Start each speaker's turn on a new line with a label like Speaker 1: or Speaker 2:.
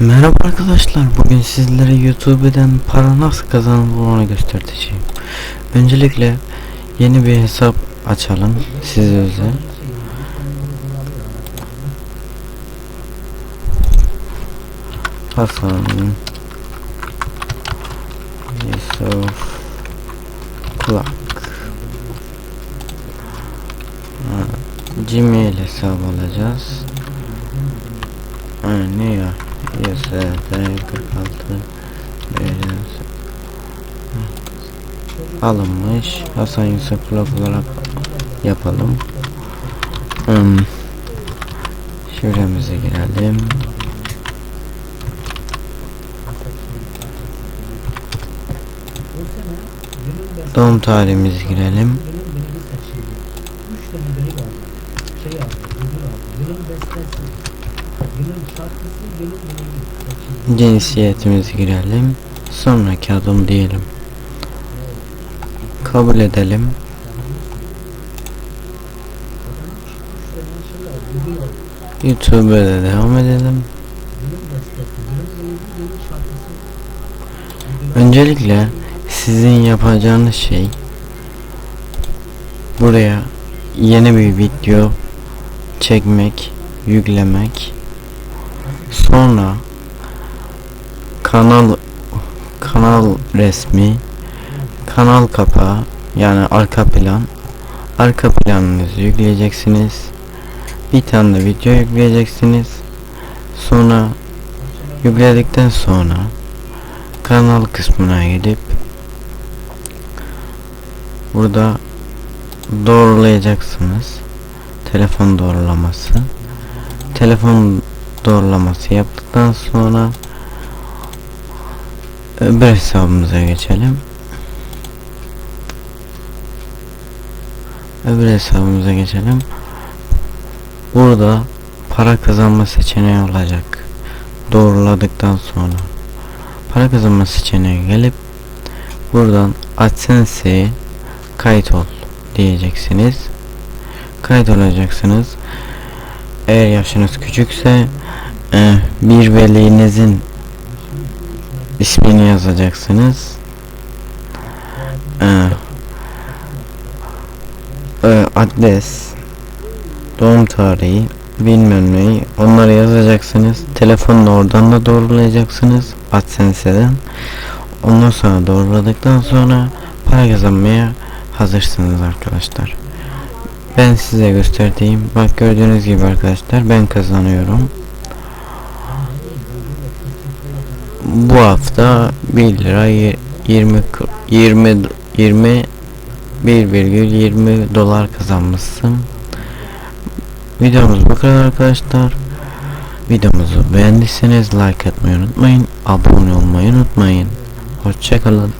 Speaker 1: Merhaba arkadaşlar. Bugün sizlere YouTube'dan para nasıl kazanılır onu göstereceğim. Öncelikle yeni bir hesap açalım size özel. Hasan Yusuf Kulak Gmail hesabı alacağız. Ha, ne ya? YSD 46 Beğeniniz. Alınmış Hasan Yusuf Kulak olarak yapalım. Hmm. Şifremize girelim. Doğum tarihimizi girelim. Cinsiyetimizi girelim. Sonraki adım diyelim. Kabul edelim. YouTube'a da devam edelim. Öncelikle sizin yapacağınız şey buraya yeni bir video çekmek, yüklemek. Sonra kanal kanal resmi, kanal kapağı yani arka plan, arka planınızı yükleyeceksiniz. Bir tane de video yükleyeceksiniz. Sonra yükledikten sonra kanal kısmına gidip burada doğrulayacaksınız. Telefon doğrulaması. Telefon doğrulaması yaptıktan sonra öbür hesabımıza geçelim. Öbür hesabımıza geçelim. Burada para kazanma seçeneği olacak. Doğruladıktan sonra para kazanma seçeneği gelip buradan AdSense'ye kayıt ol diyeceksiniz. Kayıt olacaksınız. Eğer yaşınız küçükse e, bir velinizin ismini yazacaksınız. E, e, adres, doğum tarihi, bilmem neyi onları yazacaksınız. Telefonla oradan da doğrulayacaksınız AdSense'den. Ondan sonra doğruladıktan sonra para kazanmaya hazırsınız arkadaşlar. Ben size gösterdiğim bak gördüğünüz gibi arkadaşlar ben kazanıyorum. Bu hafta 1 lira y- 20 k- 20 20 1,20 dolar kazanmışsın. Videomuz bu kadar arkadaşlar. Videomuzu beğendiyseniz like atmayı unutmayın. Abone olmayı unutmayın. Hoşçakalın.